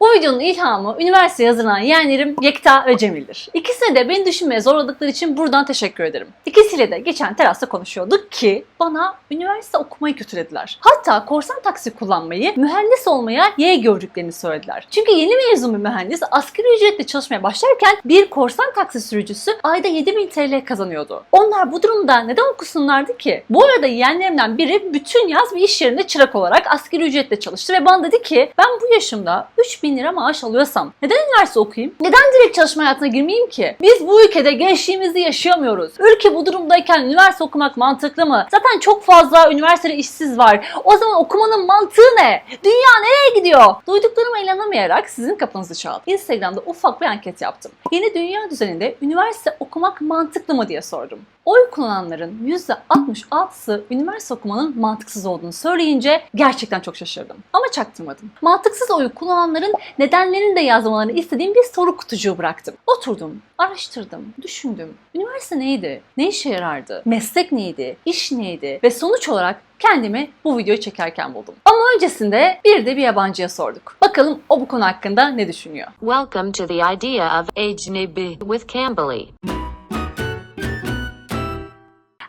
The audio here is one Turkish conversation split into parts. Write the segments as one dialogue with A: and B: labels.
A: Bu videonun ilhamı üniversiteye hazırlanan yeğenlerim Yekta ve Cemil'dir. İkisine de beni düşünmeye zorladıkları için buradan teşekkür ederim. İkisiyle de geçen terasta konuşuyorduk ki bana üniversite okumayı kötülediler. Hatta korsan taksi kullanmayı, mühendis olmaya yeğ gördüklerini söylediler. Çünkü yeni mezun bir mühendis asgari ücretle çalışmaya başlarken bir korsan taksi sürücüsü ayda 7000 TL kazanıyordu. Onlar bu durumda neden okusunlardı ki? Bu arada yeğenlerimden biri bütün yaz bir iş yerinde çırak olarak asgari ücretle çalıştı ve bana dedi ki ben bu yaşımda 3000 lira maaş alıyorsam neden üniversite okuyayım? Neden direkt çalışma hayatına girmeyeyim ki? Biz bu ülkede gençliğimizi yaşayamıyoruz. Ülke bu durumdayken üniversite okumak mantıklı mı? Zaten çok fazla üniversitede işsiz var. O zaman okumanın mantığı ne? Dünya nereye gidiyor? Duyduklarıma inanamayarak sizin kapınızı çaldım. Instagram'da ufak bir anket yaptım. Yeni dünya düzeninde üniversite okumak mantıklı mı diye sordum. Oy kullananların %66'sı üniversite okumanın mantıksız olduğunu söyleyince gerçekten çok şaşırdım. Ama çaktırmadım. Mantıksız oyu kullananların nedenlerini de yazmalarını istediğim bir soru kutucuğu bıraktım. Oturdum, araştırdım, düşündüm. Üniversite neydi? Ne işe yarardı? Meslek neydi? İş neydi? Ve sonuç olarak kendimi bu videoyu çekerken buldum. Ama öncesinde bir de bir yabancıya sorduk. Bakalım o bu konu hakkında ne düşünüyor?
B: Welcome to the idea of Ajnabi with Cambly.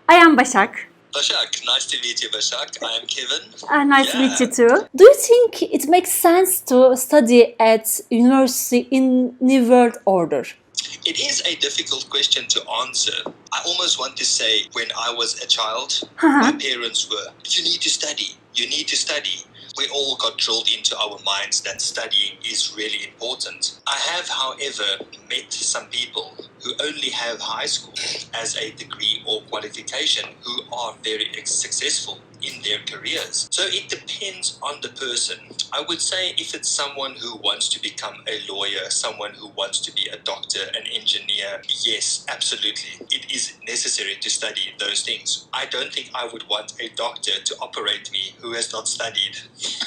A: I am Başak.
C: Bashak, nice to meet you, Bashak. I am Kevin.
A: Ah, nice to
C: Yeah.
A: meet you too. Do you think it makes sense to study at university in New World Order?
C: It is a difficult question to answer. I almost want to say when I was a child, my parents were, you need to study, you need to study. We all got drilled into our minds that studying is really important. I have, however, met some people who only have high school as a degree or qualification who are very successful in their careers. So it depends on the person. I would say if it's someone who wants to become a lawyer, someone who wants to be a doctor, an engineer, yes, absolutely. It is necessary to study those things. I don't think I would want a doctor to operate me who has not studied.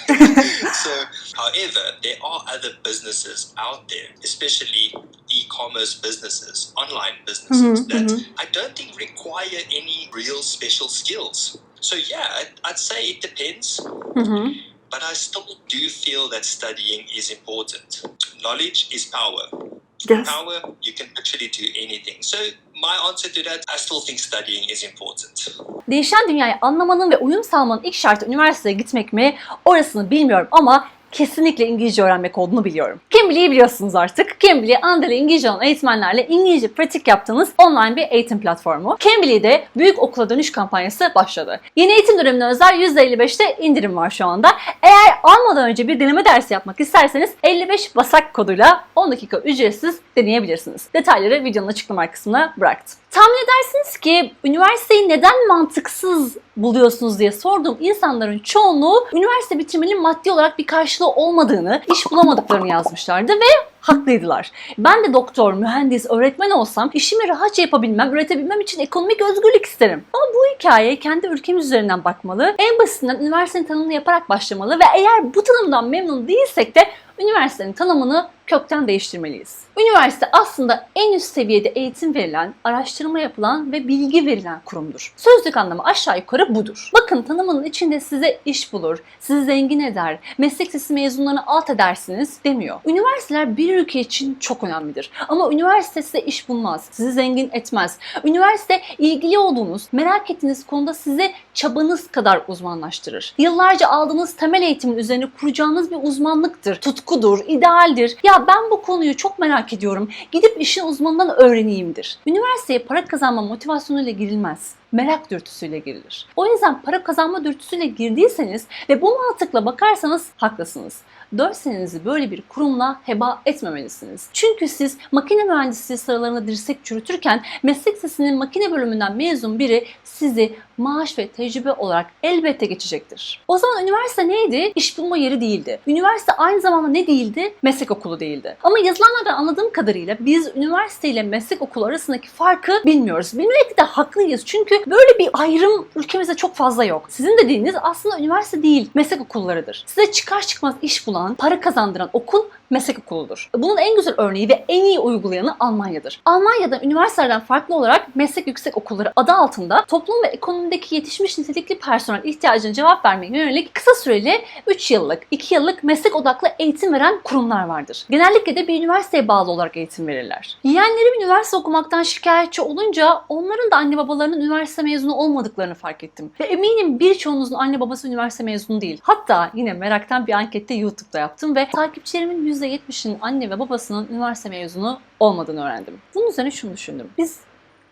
C: so, however, there are other businesses out there, especially e-commerce businesses, online businesses
A: Mhm,
C: that
A: mhm.
C: I don't think require any real special skills. So yeah, I'd, I'd say it depends,
A: hı.
C: But I still do feel that studying is important. Knowledge is power.
A: Yes.
C: Power, you can actually do anything. So my answer to that, I still think studying is important.
A: Değişen dünyayı anlamanın ve uyum sağlamanın ilk şartı üniversiteye gitmek mi? Orasını bilmiyorum ama kesinlikle İngilizce öğrenmek olduğunu biliyorum. Cambly'i biliyorsunuz artık. Cambly, Andal'e İngilizce olan eğitmenlerle İngilizce pratik yaptığınız online bir eğitim platformu. Cambly'de büyük okula dönüş kampanyası başladı. Yeni eğitim dönemine özel %55'te indirim var şu anda. Eğer almadan önce bir deneme dersi yapmak isterseniz 55 basak koduyla 10 dakika ücretsiz deneyebilirsiniz. Detayları videonun açıklama kısmına bıraktım. Tahmin edersiniz ki üniversiteyi neden mantıksız buluyorsunuz diye sorduğum insanların çoğunluğu üniversite bitirmenin maddi olarak bir karşılığı olmadığını, iş bulamadıklarını yazmışlardı ve haklıydılar. Ben de doktor, mühendis, öğretmen olsam işimi rahatça yapabilmem, üretebilmem için ekonomik özgürlük isterim. Ama bu hikayeye kendi ülkemiz üzerinden bakmalı. En basitinden üniversitenin tanımını yaparak başlamalı ve eğer bu tanımdan memnun değilsek de üniversitenin tanımını kökten değiştirmeliyiz. Üniversite aslında en üst seviyede eğitim verilen, araştırma yapılan ve bilgi verilen kurumdur. Sözlük anlamı aşağı yukarı budur. Bakın tanımının içinde size iş bulur, sizi zengin eder, meslek lisesi mezunlarını alt edersiniz demiyor. Üniversiteler bir ülke için çok önemlidir. Ama üniversite size iş bulmaz, sizi zengin etmez. Üniversite ilgili olduğunuz, merak ettiğiniz konuda sizi çabanız kadar uzmanlaştırır. Yıllarca aldığınız temel eğitimin üzerine kuracağınız bir uzmanlıktır, tutkudur, idealdir. Ya ben bu konuyu çok merak ediyorum. Gidip işin uzmanından öğreneyimdir. Üniversiteye para kazanma motivasyonuyla girilmez merak dürtüsüyle girilir. O yüzden para kazanma dürtüsüyle girdiyseniz ve bu mantıkla bakarsanız haklısınız. 4 senenizi böyle bir kurumla heba etmemelisiniz. Çünkü siz makine mühendisliği sıralarında dirsek çürütürken meslek sesinin makine bölümünden mezun biri sizi maaş ve tecrübe olarak elbette geçecektir. O zaman üniversite neydi? İş bulma yeri değildi. Üniversite aynı zamanda ne değildi? Meslek okulu değildi. Ama yazılanlardan anladığım kadarıyla biz üniversite ile meslek okulu arasındaki farkı bilmiyoruz. Bilmekte de haklıyız. Çünkü böyle bir ayrım ülkemizde çok fazla yok. Sizin dediğiniz aslında üniversite değil, meslek okullarıdır. Size çıkar çıkmaz iş bulan, para kazandıran okul meslek okuludur. Bunun en güzel örneği ve en iyi uygulayanı Almanya'dır. Almanya'da üniversitelerden farklı olarak meslek yüksek okulları adı altında toplum ve ekonomideki yetişmiş nitelikli personel ihtiyacına cevap vermeye yönelik kısa süreli 3 yıllık, 2 yıllık meslek odaklı eğitim veren kurumlar vardır. Genellikle de bir üniversiteye bağlı olarak eğitim verirler. Yeğenlerim üniversite okumaktan şikayetçi olunca onların da anne babalarının üniversite mezunu olmadıklarını fark ettim. Ve eminim birçoğunuzun anne babası üniversite mezunu değil. Hatta yine meraktan bir ankette YouTube'da yaptım ve takipçilerimin %70'inin anne ve babasının üniversite mezunu olmadığını öğrendim. Bunun üzerine şunu düşündüm. Biz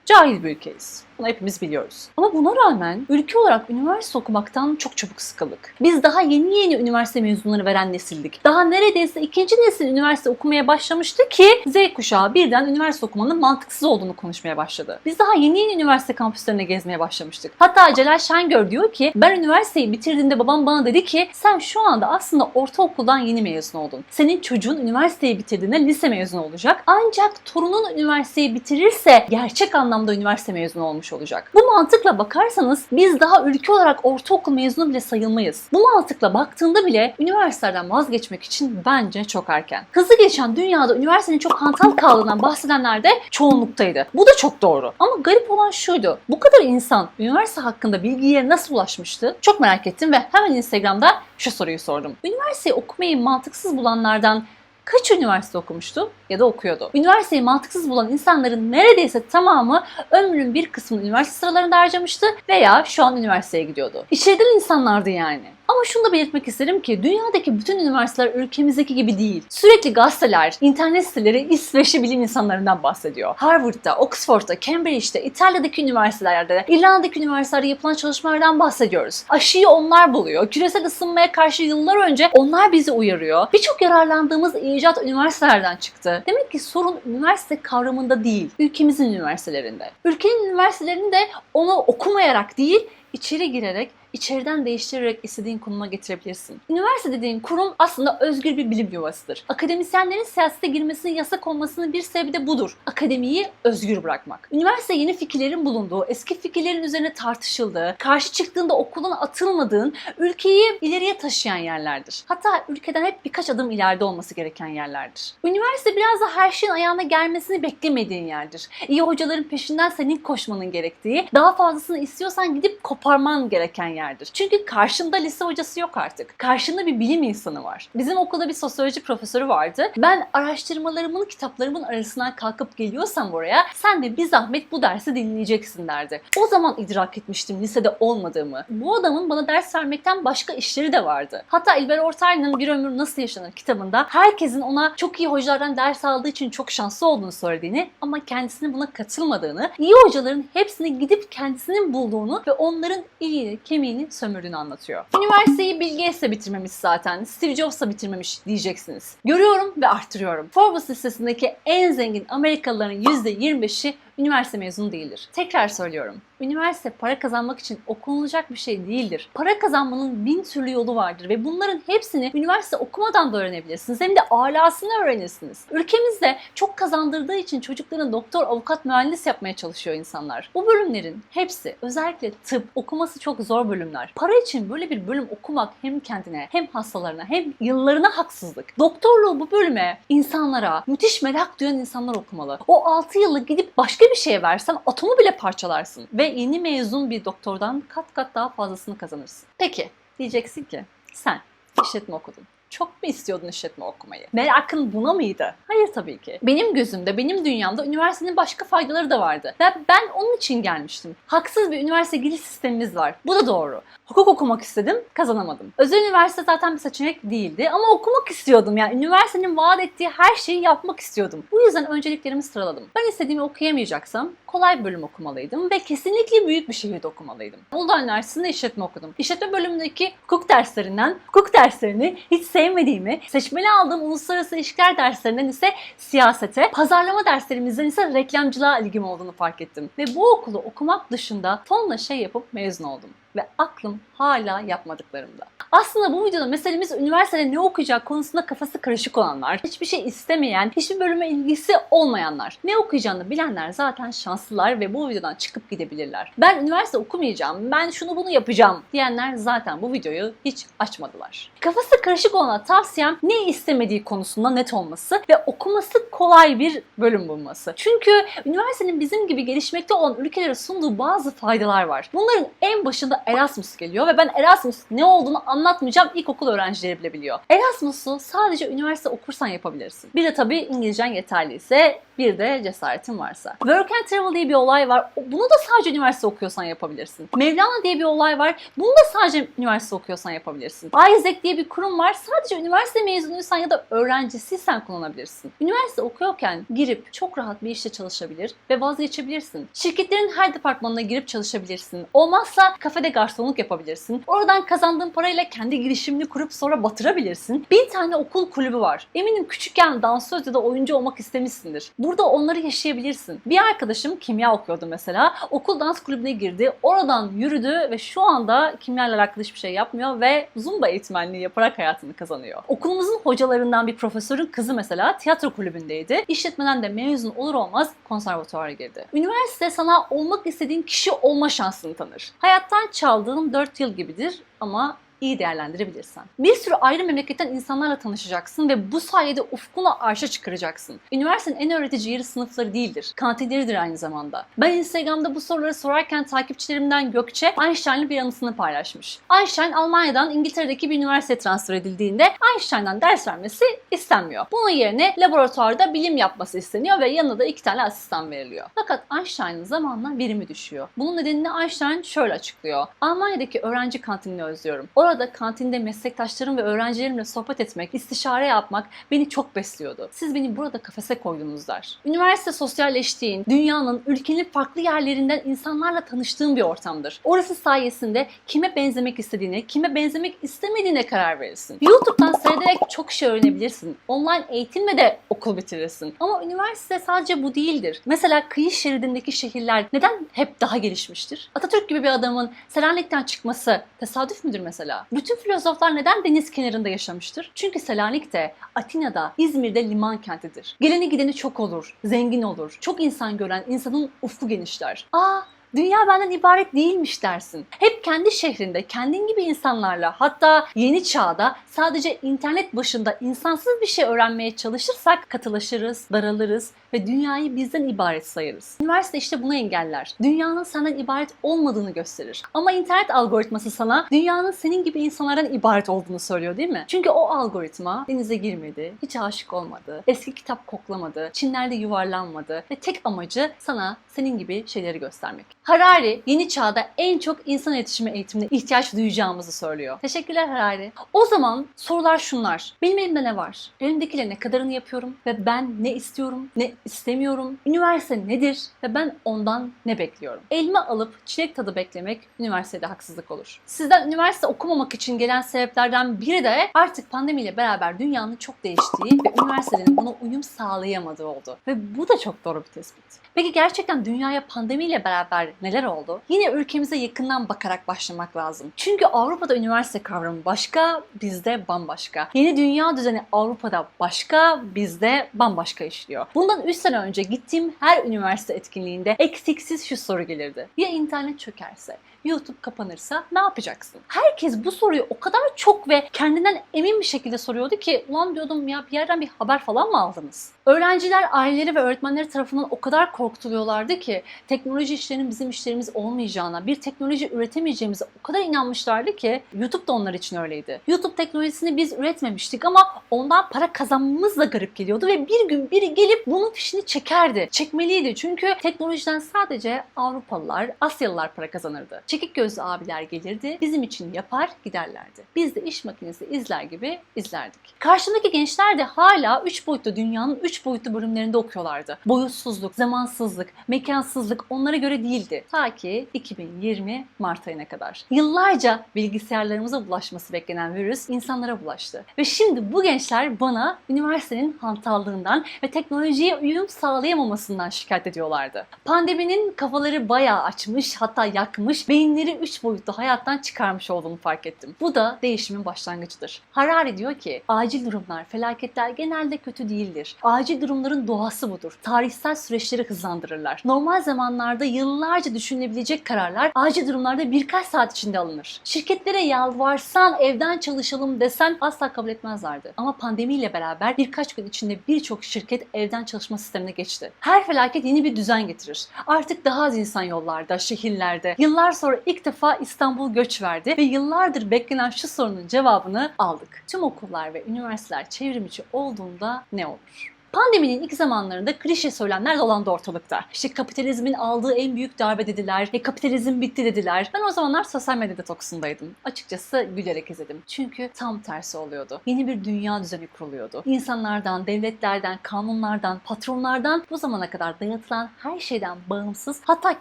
A: cahil bir ülkeyiz. Bunu hepimiz biliyoruz. Ama buna rağmen ülke olarak üniversite okumaktan çok çabuk sıkıldık. Biz daha yeni yeni üniversite mezunları veren nesildik. Daha neredeyse ikinci nesil üniversite okumaya başlamıştı ki Z kuşağı birden üniversite okumanın mantıksız olduğunu konuşmaya başladı. Biz daha yeni yeni üniversite kampüslerine gezmeye başlamıştık. Hatta Celal Şengör diyor ki ben üniversiteyi bitirdiğimde babam bana dedi ki sen şu anda aslında ortaokuldan yeni mezun oldun. Senin çocuğun üniversiteyi bitirdiğinde lise mezunu olacak. Ancak torunun üniversiteyi bitirirse gerçek anlamda üniversite mezunu olmuş olacak. Bu mantıkla bakarsanız biz daha ülke olarak ortaokul mezunu bile sayılmayız. Bu mantıkla baktığında bile üniversitelerden vazgeçmek için bence çok erken. Hızlı geçen dünyada üniversitenin çok hantal kaldığından bahsedenler de çoğunluktaydı. Bu da çok doğru. Ama garip olan şuydu. Bu kadar insan üniversite hakkında bilgiye nasıl ulaşmıştı? Çok merak ettim ve hemen Instagram'da şu soruyu sordum. Üniversiteyi okumayı mantıksız bulanlardan kaç üniversite okumuştu ya da okuyordu? Üniversiteyi mantıksız bulan insanların neredeyse tamamı ömrünün bir kısmını üniversite sıralarında harcamıştı veya şu an üniversiteye gidiyordu. İçeriden insanlardı yani. Ama şunu da belirtmek isterim ki dünyadaki bütün üniversiteler ülkemizdeki gibi değil. Sürekli gazeteler, internet siteleri İsveçli bilim insanlarından bahsediyor. Harvard'da, Oxford'da, Cambridge'de, İtalya'daki üniversitelerde, İrlanda'daki üniversitelerde yapılan çalışmalardan bahsediyoruz. Aşıyı onlar buluyor. Küresel ısınmaya karşı yıllar önce onlar bizi uyarıyor. Birçok yararlandığımız icat üniversitelerden çıktı. Demek ki sorun üniversite kavramında değil, ülkemizin üniversitelerinde. Ülkenin üniversitelerini de onu okumayarak değil, içeri girerek içeriden değiştirerek istediğin konuma getirebilirsin. Üniversite dediğin kurum aslında özgür bir bilim yuvasıdır. Akademisyenlerin siyasete girmesinin yasak olmasının bir sebebi de budur. Akademiyi özgür bırakmak. Üniversite yeni fikirlerin bulunduğu, eski fikirlerin üzerine tartışıldığı, karşı çıktığında okuldan atılmadığın, ülkeyi ileriye taşıyan yerlerdir. Hatta ülkeden hep birkaç adım ileride olması gereken yerlerdir. Üniversite biraz da her şeyin ayağına gelmesini beklemediğin yerdir. İyi hocaların peşinden senin koşmanın gerektiği, daha fazlasını istiyorsan gidip koparman gereken yerdir. Çünkü karşında lise hocası yok artık. Karşında bir bilim insanı var. Bizim okulda bir sosyoloji profesörü vardı. Ben araştırmalarımın, kitaplarımın arasından kalkıp geliyorsam oraya sen de bir zahmet bu dersi dinleyeceksin derdi. O zaman idrak etmiştim lisede olmadığımı. Bu adamın bana ders vermekten başka işleri de vardı. Hatta İlber Ortaylı'nın Bir Ömür Nasıl Yaşanır kitabında herkesin ona çok iyi hocalardan ders aldığı için çok şanslı olduğunu söylediğini ama kendisinin buna katılmadığını, iyi hocaların hepsini gidip kendisinin bulduğunu ve onların iliğini, kemiğini sömürdüğünü anlatıyor. Üniversiteyi Bill Gates'le bitirmemiş zaten, Steve Jobs'la bitirmemiş diyeceksiniz. Görüyorum ve arttırıyorum. Forbes listesindeki en zengin Amerikalıların %25'i üniversite mezunu değildir. Tekrar söylüyorum. Üniversite para kazanmak için okunulacak bir şey değildir. Para kazanmanın bin türlü yolu vardır ve bunların hepsini üniversite okumadan da öğrenebilirsiniz. Hem de alasını öğrenirsiniz. Ülkemizde çok kazandırdığı için çocuklarını doktor, avukat, mühendis yapmaya çalışıyor insanlar. Bu bölümlerin hepsi özellikle tıp okuması çok zor bölümler. Para için böyle bir bölüm okumak hem kendine hem hastalarına hem yıllarına haksızlık. Doktorluğu bu bölüme insanlara müthiş merak duyan insanlar okumalı. O 6 yılı gidip başka bir şeye versen atomu bile parçalarsın ve yeni mezun bir doktordan kat kat daha fazlasını kazanırsın. Peki diyeceksin ki sen işletme okudun. Çok mu istiyordun işletme okumayı? Merakın buna mıydı? Hayır tabii ki. Benim gözümde, benim dünyamda üniversitenin başka faydaları da vardı. Ve ben onun için gelmiştim. Haksız bir üniversite giriş sistemimiz var. Bu da doğru. Hukuk okumak istedim, kazanamadım. Özel üniversite zaten bir seçenek değildi ama okumak istiyordum. Yani üniversitenin vaat ettiği her şeyi yapmak istiyordum. Bu yüzden önceliklerimi sıraladım. Ben istediğimi okuyamayacaksam kolay bölüm okumalıydım ve kesinlikle büyük bir şehirde okumalıydım. Uludağ Üniversitesi'nde işletme okudum. İşletme bölümündeki hukuk derslerinden hukuk derslerini hiç sevmediğimi, seçmeli aldığım uluslararası ilişkiler derslerinden ise siyasete, pazarlama derslerimizden ise reklamcılığa ilgim olduğunu fark ettim. Ve bu okulu okumak dışında tonla şey yapıp mezun oldum. Ve aklım hala yapmadıklarımda. Aslında bu videoda meselemiz üniversitede ne okuyacak konusunda kafası karışık olanlar, hiçbir şey istemeyen, hiçbir bölüme ilgisi olmayanlar. Ne okuyacağını bilenler zaten şanslılar ve bu videodan çıkıp gidebilirler. Ben üniversite okumayacağım, ben şunu bunu yapacağım diyenler zaten bu videoyu hiç açmadılar. Kafası karışık olana tavsiyem ne istemediği konusunda net olması ve okuması kolay bir bölüm bulması. Çünkü üniversitenin bizim gibi gelişmekte olan ülkelere sunduğu bazı faydalar var. Bunların en başında Erasmus geliyor ve ben Erasmus ne olduğunu anlatmayacağım. İlkokul öğrencileri bile biliyor. Erasmus'u sadece üniversite okursan yapabilirsin. Bir de tabii İngilizcen yeterliyse bir de cesaretin varsa. Work and Travel diye bir olay var. Bunu da sadece üniversite okuyorsan yapabilirsin. Mevlana diye bir olay var. Bunu da sadece üniversite okuyorsan yapabilirsin. Isaac diye bir kurum var. Sadece üniversite mezunuysan ya da öğrencisiysen kullanabilirsin. Üniversite okuyorken girip çok rahat bir işte çalışabilir ve vazgeçebilirsin. Şirketlerin her departmanına girip çalışabilirsin. Olmazsa kafede garsonluk yapabilirsin. Oradan kazandığın parayla kendi girişimini kurup sonra batırabilirsin. Bin tane okul kulübü var. Eminim küçükken dansöz ya da oyuncu olmak istemişsindir. Burada onları yaşayabilirsin. Bir arkadaşım kimya okuyordu mesela. Okul dans kulübüne girdi. Oradan yürüdü ve şu anda kimyayla alakalı hiçbir şey yapmıyor ve zumba eğitmenliği yaparak hayatını kazanıyor. Okulumuzun hocalarından bir profesörün kızı mesela tiyatro kulübündeydi. İşletmeden de mezun olur olmaz konservatuara girdi. Üniversite sana olmak istediğin kişi olma şansını tanır. Hayattan çaldığın 4 yıl gibidir ama iyi değerlendirebilirsen. Bir sürü ayrı memleketten insanlarla tanışacaksın ve bu sayede ufkunu arşa çıkaracaksın. Üniversitenin en öğretici yeri sınıfları değildir. Kantinleridir aynı zamanda. Ben Instagram'da bu soruları sorarken takipçilerimden Gökçe Einstein'lı bir anısını paylaşmış. Einstein Almanya'dan İngiltere'deki bir üniversiteye transfer edildiğinde Einstein'dan ders vermesi istenmiyor. Bunun yerine laboratuvarda bilim yapması isteniyor ve yanına da iki tane asistan veriliyor. Fakat Einstein'ın zamanla verimi düşüyor. Bunun nedenini Einstein şöyle açıklıyor. Almanya'daki öğrenci kantinini özlüyorum. Orada kantinde meslektaşlarım ve öğrencilerimle sohbet etmek, istişare yapmak beni çok besliyordu. Siz beni burada kafese koydunuz der. Üniversite sosyalleştiğin, dünyanın, ülkenin farklı yerlerinden insanlarla tanıştığın bir ortamdır. Orası sayesinde kime benzemek istediğine, kime benzemek istemediğine karar verirsin. YouTube'dan seyrederek çok şey öğrenebilirsin. Online eğitimle de okul bitirirsin. Ama üniversite sadece bu değildir. Mesela kıyı şeridindeki şehirler neden hep daha gelişmiştir? Atatürk gibi bir adamın Selanik'ten çıkması tesadüf müdür mesela? Bütün filozoflar neden deniz kenarında yaşamıştır? Çünkü Selanik de Atina'da, İzmir'de liman kentidir. Geleni gideni çok olur, zengin olur. Çok insan gören insanın ufku genişler. Aa Dünya benden ibaret değilmiş dersin. Hep kendi şehrinde, kendin gibi insanlarla hatta yeni çağda sadece internet başında insansız bir şey öğrenmeye çalışırsak katılaşırız, daralırız ve dünyayı bizden ibaret sayarız. Üniversite işte bunu engeller. Dünyanın senden ibaret olmadığını gösterir. Ama internet algoritması sana dünyanın senin gibi insanlardan ibaret olduğunu söylüyor değil mi? Çünkü o algoritma denize girmedi, hiç aşık olmadı, eski kitap koklamadı, Çinlerde yuvarlanmadı ve tek amacı sana senin gibi şeyleri göstermek. Harari yeni çağda en çok insan iletişimi eğitimine ihtiyaç duyacağımızı söylüyor. Teşekkürler Harari. O zaman sorular şunlar. Benim elimde ne var? Elimdekiyle ne kadarını yapıyorum? Ve ben ne istiyorum? Ne istemiyorum? Üniversite nedir? Ve ben ondan ne bekliyorum? Elma alıp çilek tadı beklemek üniversitede haksızlık olur. Sizden üniversite okumamak için gelen sebeplerden biri de artık pandemiyle beraber dünyanın çok değiştiği ve üniversitelerin buna uyum sağlayamadığı oldu. Ve bu da çok doğru bir tespit. Peki gerçekten dünyaya pandemiyle beraber neler oldu? Yine ülkemize yakından bakarak başlamak lazım. Çünkü Avrupa'da üniversite kavramı başka, bizde bambaşka. Yeni dünya düzeni Avrupa'da başka, bizde bambaşka işliyor. Bundan 3 sene önce gittiğim her üniversite etkinliğinde eksiksiz şu soru gelirdi. Ya internet çökerse? YouTube kapanırsa ne yapacaksın? Herkes bu soruyu o kadar çok ve kendinden emin bir şekilde soruyordu ki ulan diyordum ya bir yerden bir haber falan mı aldınız? Öğrenciler, aileleri ve öğretmenleri tarafından o kadar korkutuluyorlardı ki teknoloji işlerinin bizim işlerimiz olmayacağına, bir teknoloji üretemeyeceğimize o kadar inanmışlardı ki YouTube da onlar için öyleydi. YouTube teknolojisini biz üretmemiştik ama ondan para kazanmamız da garip geliyordu ve bir gün biri gelip bunun fişini çekerdi. Çekmeliydi çünkü teknolojiden sadece Avrupalılar, Asyalılar para kazanırdı. Çekik gözlü abiler gelirdi, bizim için yapar giderlerdi. Biz de iş makinesi izler gibi izlerdik. Karşımdaki gençler de hala 3 boyutlu dünyanın 3 boyutlu bölümlerinde okuyorlardı. Boyutsuzluk, zamansızlık, mekansızlık onlara göre değildi. Ta ki 2020 Mart ayına kadar. Yıllarca bilgisayarlarımıza bulaşması beklenen virüs insanlara bulaştı. Ve şimdi bu gençler bana üniversitenin hantallığından ve teknolojiye uyum sağlayamamasından şikayet ediyorlardı. Pandeminin kafaları bayağı açmış hatta yakmış ve beyinleri üç boyutlu hayattan çıkarmış olduğunu fark ettim. Bu da değişimin başlangıcıdır. Harari diyor ki acil durumlar, felaketler genelde kötü değildir. Acil durumların doğası budur. Tarihsel süreçleri hızlandırırlar. Normal zamanlarda yıllarca düşünülebilecek kararlar acil durumlarda birkaç saat içinde alınır. Şirketlere yalvarsan evden çalışalım desen asla kabul etmezlerdi. Ama pandemiyle beraber birkaç gün içinde birçok şirket evden çalışma sistemine geçti. Her felaket yeni bir düzen getirir. Artık daha az insan yollarda, şehirlerde. Yıllar sonra ilk defa İstanbul göç verdi ve yıllardır beklenen şu sorunun cevabını aldık. Tüm okullar ve üniversiteler çevrim içi olduğunda ne olur? Pandeminin ilk zamanlarında klişe söylemler dolandı ortalıkta. İşte kapitalizmin aldığı en büyük darbe dediler ve kapitalizm bitti dediler. Ben o zamanlar sosyal medya detoksundaydım. Açıkçası gülerek izledim. Çünkü tam tersi oluyordu. Yeni bir dünya düzeni kuruluyordu. İnsanlardan, devletlerden, kanunlardan, patronlardan bu zamana kadar dayatılan her şeyden bağımsız hatta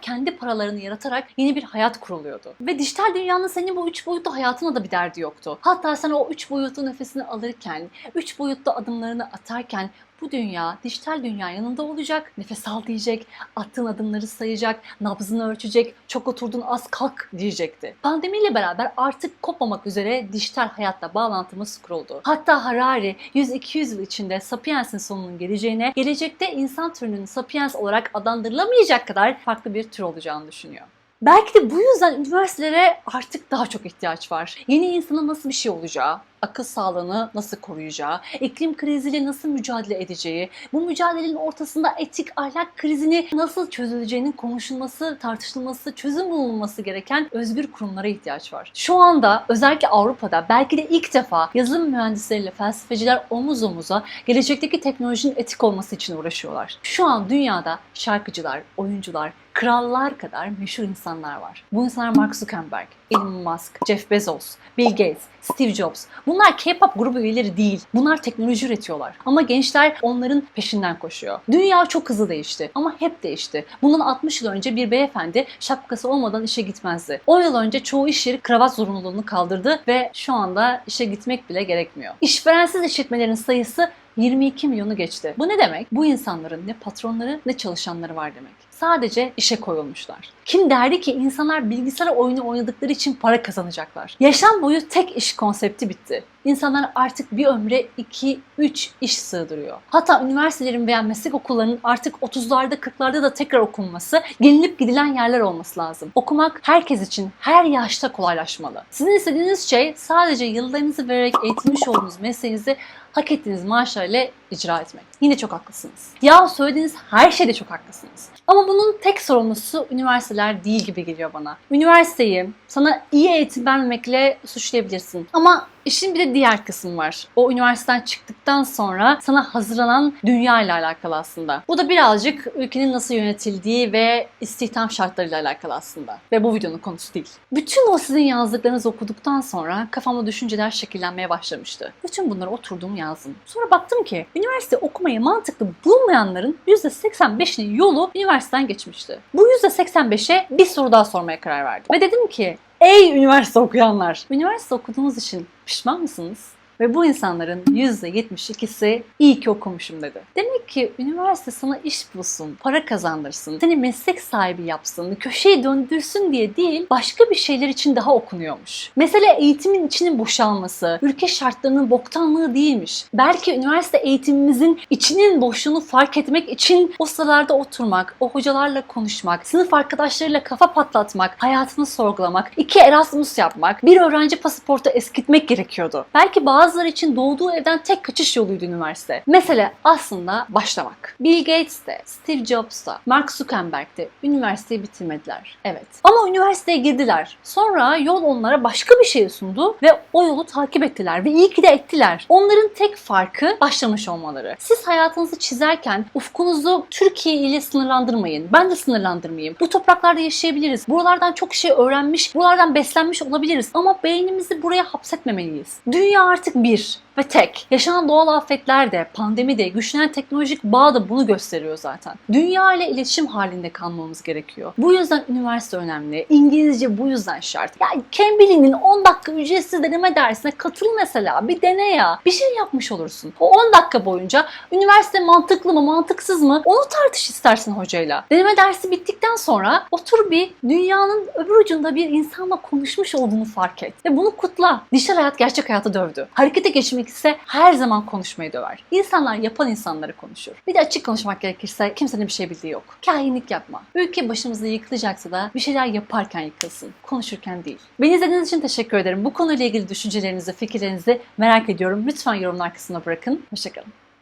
A: kendi paralarını yaratarak yeni bir hayat kuruluyordu. Ve dijital dünyanın senin bu üç boyutlu hayatına da bir derdi yoktu. Hatta sen o üç boyutlu nefesini alırken, üç boyutlu adımlarını atarken bu dünya, dijital dünya yanında olacak. Nefes al diyecek, attığın adımları sayacak, nabzını ölçecek, çok oturdun az kalk diyecekti. Pandemiyle beraber artık kopmamak üzere dijital hayatla bağlantımız kuruldu. Hatta Harari 100-200 yıl içinde Sapiens'in sonunun geleceğine, gelecekte insan türünün Sapiens olarak adlandırılamayacak kadar farklı bir tür olacağını düşünüyor. Belki de bu yüzden üniversitelere artık daha çok ihtiyaç var. Yeni insanın nasıl bir şey olacağı, akıl sağlığını nasıl koruyacağı, iklim kriziyle nasıl mücadele edeceği, bu mücadelenin ortasında etik ahlak krizini nasıl çözüleceğinin konuşulması, tartışılması, çözüm bulunması gereken özgür kurumlara ihtiyaç var. Şu anda özellikle Avrupa'da belki de ilk defa yazılım mühendisleriyle felsefeciler omuz omuza gelecekteki teknolojinin etik olması için uğraşıyorlar. Şu an dünyada şarkıcılar, oyuncular, krallar kadar meşhur insanlar var. Bu insanlar Mark Zuckerberg, Elon Musk, Jeff Bezos, Bill Gates, Steve Jobs. Bunlar K-pop grubu üyeleri değil. Bunlar teknoloji üretiyorlar. Ama gençler onların peşinden koşuyor. Dünya çok hızlı değişti ama hep değişti. Bundan 60 yıl önce bir beyefendi şapkası olmadan işe gitmezdi. 10 yıl önce çoğu iş yeri kravat zorunluluğunu kaldırdı ve şu anda işe gitmek bile gerekmiyor. İşverensiz işletmelerin sayısı 22 milyonu geçti. Bu ne demek? Bu insanların ne patronları ne çalışanları var demek. Sadece işe koyulmuşlar. Kim derdi ki insanlar bilgisayar oyunu oynadıkları için para kazanacaklar? Yaşam boyu tek iş konsepti bitti. İnsanlar artık bir ömre 2-3 iş sığdırıyor. Hatta üniversitelerin veya meslek okullarının artık 30'larda 40'larda da tekrar okunması, gelinip gidilen yerler olması lazım. Okumak herkes için her yaşta kolaylaşmalı. Sizin istediğiniz şey sadece yıllarınızı vererek eğitilmiş olduğunuz mesleğinizi hak ettiğiniz maaşlarla icra etmek. Yine çok haklısınız. Ya söylediğiniz her şeyde çok haklısınız. Ama bunun tek sorumlusu üniversiteler değil gibi geliyor bana. Üniversiteyi sana iyi eğitim vermemekle suçlayabilirsin. Ama işin bir de diğer kısmı var. O üniversiteden çıktıktan sonra sana hazırlanan dünya ile alakalı aslında. Bu da birazcık ülkenin nasıl yönetildiği ve istihdam şartlarıyla alakalı aslında. Ve bu videonun konusu değil. Bütün o sizin yazdıklarınızı okuduktan sonra kafamda düşünceler şekillenmeye başlamıştı. Bütün bunları oturdum yazdım. Sonra baktım ki üniversite okumayı mantıklı bulmayanların %85'inin yolu üniversiteden geçmişti. Bu %85'e bir soru daha sormaya karar verdim. Ve dedim ki ey üniversite okuyanlar! Üniversite okuduğunuz için pişman mısınız? Ve bu insanların %72'si iyi ki okumuşum dedi. Demek ki üniversite sana iş bulsun, para kazandırsın, seni meslek sahibi yapsın, köşeyi döndürsün diye değil, başka bir şeyler için daha okunuyormuş. Mesele eğitimin içinin boşalması, ülke şartlarının boktanlığı değilmiş. Belki üniversite eğitimimizin içinin boşluğunu fark etmek için o sıralarda oturmak, o hocalarla konuşmak, sınıf arkadaşlarıyla kafa patlatmak, hayatını sorgulamak, iki Erasmus yapmak, bir öğrenci pasaportu eskitmek gerekiyordu. Belki bazıları için doğduğu evden tek kaçış yoluydu üniversite. Mesele aslında başlamak. Bill Gates de, Steve Jobs da, Mark Zuckerberg de üniversiteyi bitirmediler. Evet. Ama üniversiteye girdiler. Sonra yol onlara başka bir şey sundu ve o yolu takip ettiler ve iyi ki de ettiler. Onların tek farkı başlamış olmaları. Siz hayatınızı çizerken ufkunuzu Türkiye ile sınırlandırmayın. Ben de sınırlandırmayayım. Bu topraklarda yaşayabiliriz. Buralardan çok şey öğrenmiş, buralardan beslenmiş olabiliriz. Ama beynimizi buraya hapsetmemeliyiz. Dünya artık bir ve tek. Yaşanan doğal afetler de, pandemi de, güçlenen teknolojik bağ da bunu gösteriyor zaten. Dünya ile iletişim halinde kalmamız gerekiyor. Bu yüzden üniversite önemli. İngilizce bu yüzden şart. Ya Cambly'nin 10 dakika ücretsiz deneme dersine katıl mesela. Bir dene ya. Bir şey yapmış olursun. O 10 dakika boyunca üniversite mantıklı mı, mantıksız mı? Onu tartış istersin hocayla. Deneme dersi bittikten sonra otur bir dünyanın öbür ucunda bir insanla konuşmuş olduğunu fark et. Ve bunu kutla. Dijital hayat gerçek hayatı dövdü. Harekete geçmek ise her zaman konuşmayı döver. İnsanlar yapan insanları konuşur. Bir de açık konuşmak gerekirse kimsenin bir şey bildiği yok. Kahinlik yapma. Ülke başımızda yıkılacaksa da bir şeyler yaparken yıkılsın. Konuşurken değil. Beni izlediğiniz için teşekkür ederim. Bu konuyla ilgili düşüncelerinizi, fikirlerinizi merak ediyorum. Lütfen yorumlar kısmına bırakın. Hoşçakalın.